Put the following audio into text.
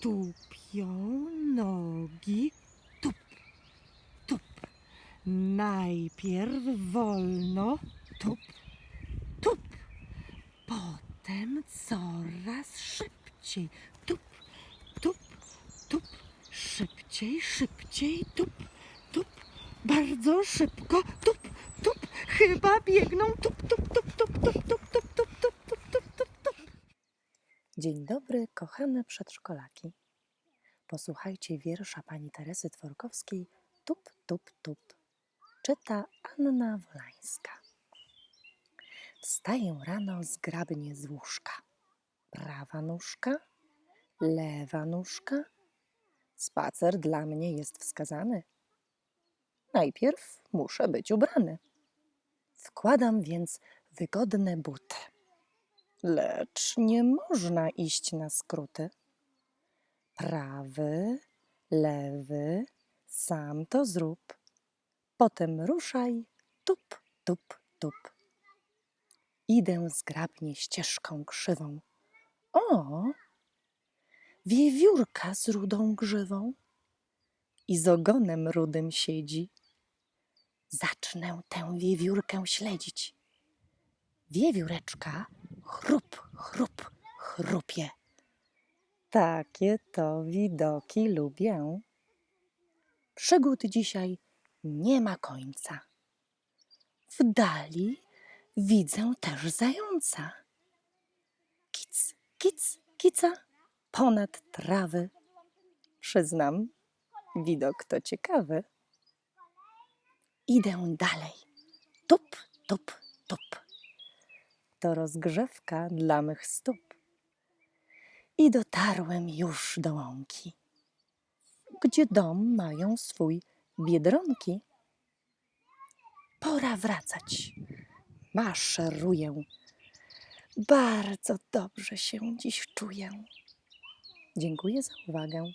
tupią nogi, tup, tup. Najpierw wolno, tup, tup. Potem coraz szybciej, tup, tup, tup. Szybciej, szybciej, tup, tup. Bardzo szybko, tup, tup. Chyba biegną, tup, tup, Dzień dobry, kochane przedszkolaki. Posłuchajcie wiersza pani Teresy Tworkowskiej Tup, tup, tup. Czyta Anna Wolańska. Wstaję rano zgrabnie z łóżka. Prawa nóżka, lewa nóżka. Spacer dla mnie jest wskazany. Najpierw muszę być ubrany. Wkładam więc wygodne buty. Lecz nie można iść na skróty. Prawy, lewy, sam to zrób. Potem ruszaj, tup, tup, tup. Idę zgrabnie ścieżką krzywą. O! Wiewiórka z rudą grzywą i z ogonem rudym siedzi. Zacznę tę wiewiórkę śledzić. Wiewióreczka chrup, chrup, chrupie. Takie to widoki lubię. Przygód dzisiaj nie ma końca. W dali widzę też zająca. Kic, kic, kica, ponad trawy. Przyznam, widok to ciekawy. Idę dalej. Tup, tup, to rozgrzewka dla mych stóp. I dotarłem już do łąki, gdzie dom mają swój biedronki. Pora wracać. Maszeruję. Bardzo dobrze się dziś czuję. Dziękuję za uwagę.